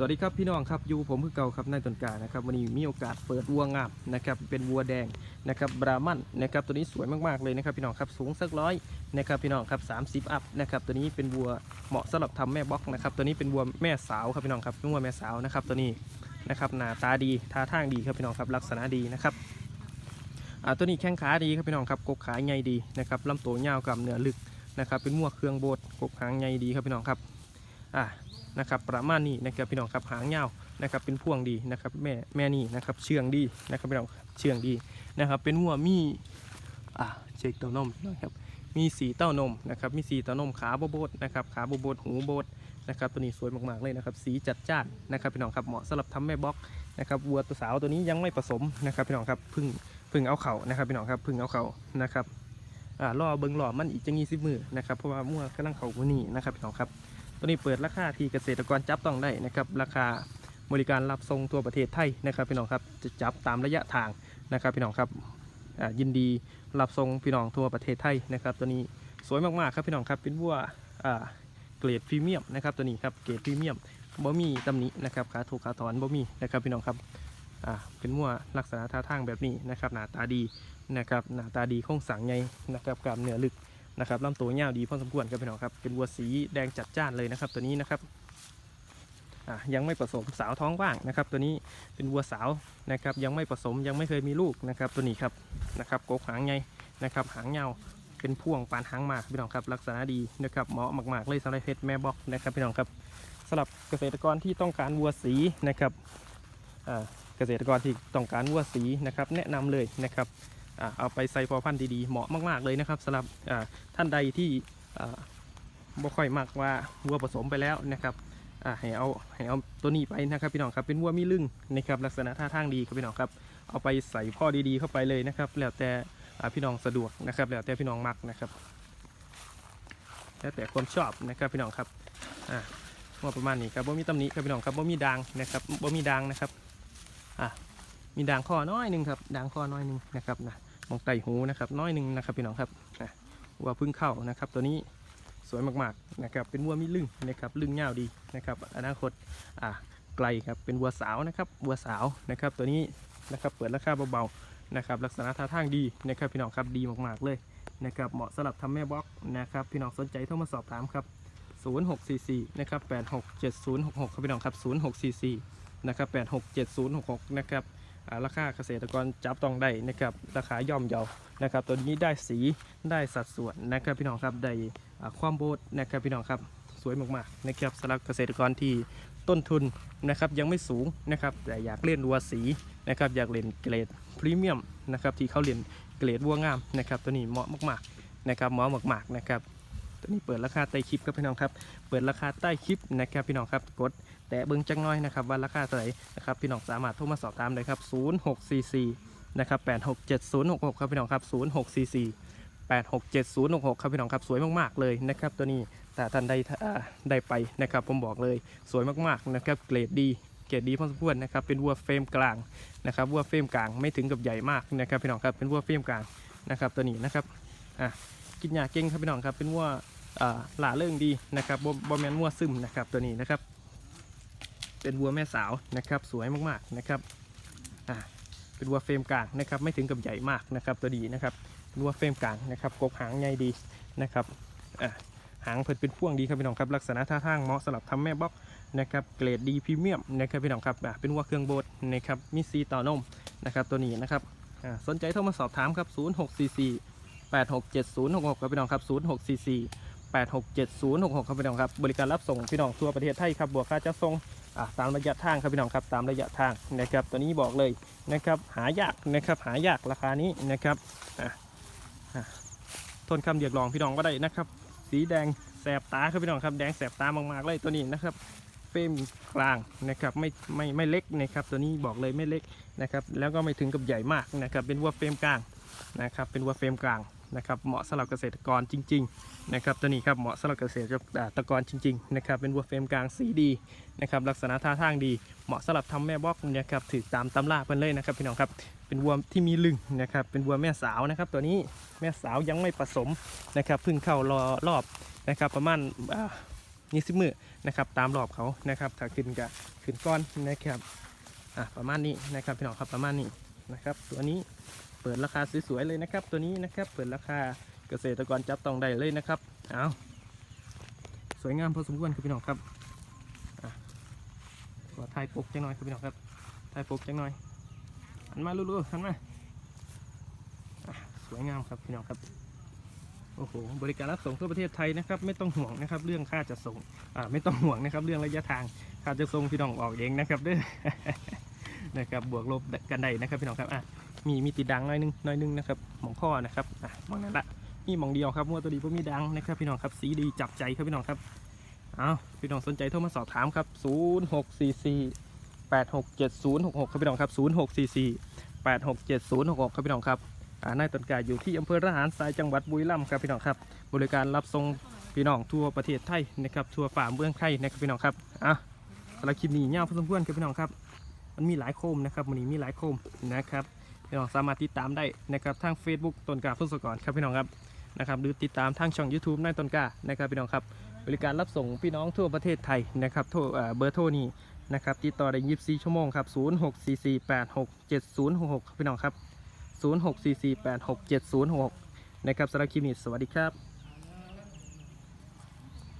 สวัสดีครับพี่น้องครับอยู่ผมคือเก่าครับนายตนกานะครับวันนี้มีโอกาสเปิดวัวงามนะครับเป็นวัวแดงนะครับบรามันนะครับตัวนี้สวยมากๆเลยนะครับพี่น้องครับสูงสักร้อยนะครับพี่น้องครับ 30 อัพนะครับตัวนี้เป็นวัวเหมาะสำหรับทำแม่บล็อกนะครับตัวนี้เป็นวัวแม่สาวครับพี่น้องครับเป็นวัวแม่สาวนะครับตัวนี้นะครับหน้าตาดีท่าทางดีครับพี่น้องครับลักษณะดีนะครับตัวนี้แข้งขาดีครับพี่น้องครับกกขาใหญ่ดีนะครับลำตัวยาวกับเนื้อลึกนะครับเป็นวัวเครื่องโบดกกหางใหญ่ดีครับพี่น้องครับ อ่านะครับประมาณนี้นะครับพี่น้องครับหางยาวนะครับเป็นพ่วงดีนะครับแม่แม่นี่นะครับเชื่องดีนะครับพี่น้องเชื่องดีนะครับเป็นวัวมีอ่าเช็คเต้านมนะครับมีสีเต้านมนะครับมีสีเต้านมขาโบโบดนะครับขาโบโบดหูโบดนะครับตัวนี้สวยมากๆเลยนะครับสีจัดจ้านนะครับพี่น้องครับเหมาะสำหรับทำแม่บล็อกนะครับวัวตัวสาวตัวนี้ยังไม่ผสมนะครับพี่น้องครับพึ่งพึ่งเอาเข่านะครับพี่น้องครับพึ่งเอาเข่านะครับอ่ารอเบิ้งหล่อมันอีกจะงี้สิบมือนะครับเพราะว่ามั่วกำลังเข่ามือนี่นะครับพี่น้องครับ ตัวนี้เปิดราคาที่เกษตรกรจับต้องได้นะครับ ราคาบริการรับส่งทั่วประเทศไทยนะครับ พี่น้องครับจะจับตามระยะทางนะครับ พี่น้องครับยินดีรับส่งพี่น้องทั่วประเทศไทยนะครับ ตัวนี้สวยมากๆครับพี่น้องครับเป็นวัวอ่าเกรดพรีเมียมนะครับตัวนี้ครับเกรดพรีเมียมบ่มีตำหนินะครับขาถูกขาถอนบ่มีนะครับพี่น้องครับเป็นวัวลักษณะท่าทางแบบนี้นะครับหน้าตาดีนะครับหน้าตาดีโครงสังใหญ่นะครับกล้ามเนื้อลึก นะครับลำตัวยาวดีพอสมควรครับพี่น้องครับเป็นวัวสีแดงจัดจ้านเลยนะครับ ตัวนี้นะครับยังไม่ผสมสาวท้องว่างนะครับ ตัวนี้เป็นวัวสาวนะครับ ยังไม่ผสมยังไม่เคยมีลูกนะครับ ตัวนี้ครับนะครับกกหางไงนะครับ หางยาเป็นพ่วงปานหางหมากพี่น้องครับ ลักษณะดีนะครับเหมาะมากๆเลยสำหรับเพชรแม่บอกนะครับพี่น้องครับสำหรับเกษตรกรที่ต้องการวัวสีนะครับเกษตรกรที่ต้องการวัวสีนะครับ แนะนำเลยนะครับ เอาไปใส่พอพันธุ์ดีๆ เหมาะมากๆเลยนะครับสำหรับท่านใดที่บ่ค่อยมักว่าวัวผสมไปแล้วนะครับให้เอาให้เอาตัวนี้ไปนะครับพี่น้องครับเป็นวัวมีลึงนะครับลักษณะท่าทางดีครับพี่น้องครับเอาไปใส่พ่อดีๆเข้าไปเลยนะครับ แล้วแต่พี่น้องสะดวกนะครับ แล้วแต่พี่น้องมักนะครับแล้วแต่ความชอบนะครับพี่น้องครับอ่าว่าประมาณนี้ครับบ่มีตำหนิครับพี่น้องครับบ่มีด่างนะครับบ่มีด่างนะครับอ่ามีด่างคอน้อยหนึงครับด่างคอน้อยหนึงนะครับนะ มองไตหูนะครับน้อยหนึ่งนะครับพี่น้องครับวัวพึ่งเข้านะครับตัวนี้สวยมากๆนะครับเป็นวัวมีลึงนะครับลึงยาดีนะครับอนาคตอ่าไกลครับเป็นวัวสาวนะครับวัวสาวนะครับตัวนี้นะครับเปิดราคาเบาๆนะครับลักษณะท่าทางดีนะครับพี่น้องครับดีมากๆเลยนะครับเหมาะสำหรับทำแม่บล็อกนะครับพี่น้องสนใจโทรมาสอบถามครับ 0644นะครับ867066 ครับพี่น้องครับ 0644นะครับ867066 นะครับ ราคาเกษตรกรจับต้องได้นะครับราคาย่อมเยานะครับ ตัวนี้ได้สีได้สัดส่วนนะครับพี่น้องครับได้ความโบดนะครับพี่น้องครับสวยมากๆนะครับสำหรับเกษตรกรที่ต้นทุนนะครับยังไม่สูงนะครับแต่อยากเล่นวัวสีนะครับอยากเล่นเกรดพรีเมียมนะครับที่เขาเล่นเกรดวัวงามนะครับตัวนี้เหมาะมากๆนะครับเหมาะมากๆนะครับ ตัวนี้เปิดราคาใต้คลิปครับพี่น้องครับ เปิดราคาใต้คลิปนะครับพี่น้องครับกดแต่เบิ้งจังน้อยนะครับว่าราคาเท่าไหร่นะครับพี่น้องสามารถโทรมาสอบถามได้ครับ0644นะครับ867066ครับพี่น้องครับ0644 867066ครับพี่น้องครับสวยมากๆเลยนะครับตัวนี้แต่ท่านใดอ่าได้ไปนะครับผมบอกเลยสวยมากๆนะครับเกรดดีเกรดดีพอสมควรนะครับเป็นวัวเฟรมกลางนะครับวัวเฟรมกลางไม่ถึงกับใหญ่มากนะครับพี่น้องครับเป็นวัวเฟรมกลางนะครับตัวนี้นะครับอะกินยาเก่งครับพี่น้องครับเป็นวัว หล่าเรื่องดีนะครับบ่บ่แมนวัวซึมนะครับตัวนี้นะครับ เป็นวัวแม่สาวนะครับสวยมากๆนะครับอ่าเป็นวัวเฟรมกลางนะครับไม่ถึงกับใหญ่มากนะครับตัวดีนะครับวัวเฟรมกลางนะครับกกหางใหญ่ดีนะครับอ่าหางเพิ่นเป็นพ่วงดีครับพี่น้องครับลักษณะท่าทางเหมาะสำหรับทำแม่บล็อกนะครับเกรดดีพรีเมียมนะครับพี่น้องครับเป็นวัวเครื่องโบดนะครับมีซีต่อนมนะครับตัวนี้นะครับสนใจโทรมาสอบถามครับ 0644 867066ครับพี่น้องครับ 0644 867066 ครับพี่น้องครับ บริการรับส่งพี่น้องทั่วประเทศไทยครับ บวกค่าจัดส่งตามระยะทางครับพี่น้องครับ ตามระยะทางนะครับ ตัวนี้บอกเลยนะครับ หายากนะครับ หายากราคานี้นะครับทนคำเรียกร้องพี่น้องก็ได้นะครับ สีแดงแสบตาครับพี่น้องครับ แดงแสบตามากๆเลยตัวนี้นะครับเฟรมกลางนะครับไม่ไม่ไม่เล็กนะครับ ตัวนี้บอกเลยไม่เล็กนะครับ แล้วก็ไม่ถึงกับใหญ่มากนะครับ เป็นวัวเฟรมกลางนะครับ เป็นวัวเฟรมกลาง นะครับเหมาะสำหรับเกษตรกรจริงๆนะครับตัวนี้ครับเหมาะสำหรับเกษตรกรจริงๆนะครับเป็นวัวเฟรมกลางสีดีนะครับลักษณะท่าทางดีเหมาะสำหรับทำแม่บล็อกนะครับถือตามตำราเพิ่นเลยนะครับพี่น้องครับเป็นวัวที่มีลึงนะครับเป็นวัวแม่สาวนะครับตัวนี้แม่สาวยังไม่ผสมนะครับเพิ่งเข้ารอรอบนะครับประมาณอ่ายี่สิบมือนะครับตามรอบเขานะครับถ้าขึ้นก็ขึ้นก้อนนะครับอะประมาณนี้นะครับพี่น้องครับประมาณนี้นะครับตัวนี้ ปิดราคาสวยๆเลยนะครับ ตัวนี้นะครับเปิดราคาเกษตรกรจับต้องได้เลยนะครับเอาสวยงามพอสมควรครับพี่น้องครับขอถ่ายปกจังหน่อยครับพี่น้องครับถ่ายปกจังหน่อยหันมาลูกๆหันมาสวยงามครับพี่น้องครับโอ้โหบริการรับส่งทั่วประเทศไทยนะครับไม่ต้องห่วงนะครับ เรื่องค่าจะส่งอ่าไม่ต้องห่วงนะครับ เรื่องระยะทางค่าจะส่งพี่น้องออกเองนะครับด้อนะครับบวกลบกันได้นะครับพี่น้องครับอะ มีมีติดดังน่อยนึงน่อยนึงนะครับหมองข้อนะครับอะมองนั่นละมีหมองเดียวครับมัวตัวดีพวมีดังนะครับพี่น้องครับสีดีจับใจครับพี่น้องครับเอาพี่น้องสนใจโทรมาสอบถามครับ 0 6 4 4 8 6 7 0 6 6ครับพี่น้องครับ 0 6 4 4 8 6 7 0 6 6ครับพี่น้องครับอ่านายต้นกาอยู่ที่อำเภอระหารทรายจังหวัดบุรีรัมย์ครับพี่น้องครับ บริการรับส่งพี่น้องทั่วประเทศไทยนะครับทั่วฝ่าเมืองไทยนะครับพี่น้องครับอะสำหรับคลิปนี้ยาวพอสมควรครับพี่น้องครับ มันมีหลายโคมนะครับมันนี้มีหลายโคมนะครับ พี่น้องสามารถติดตามได้นะครับทาง Facebook ต้นกาพุทธกรครับพี่น้องครับนะครับหรือติดตามทางช่อง YouTube นายต้นกานะครับพี่น้องครับบริการรับส่งพี่น้องทั่วประเทศไทยนะครับโทรเบอร์โทรนี้นะครับติดต่อได้24 ชั่วโมงครับ 0644867066 พี่น้องครับ 0644867066 นะครับสำหรับคลิปนี้สวัสดีครับ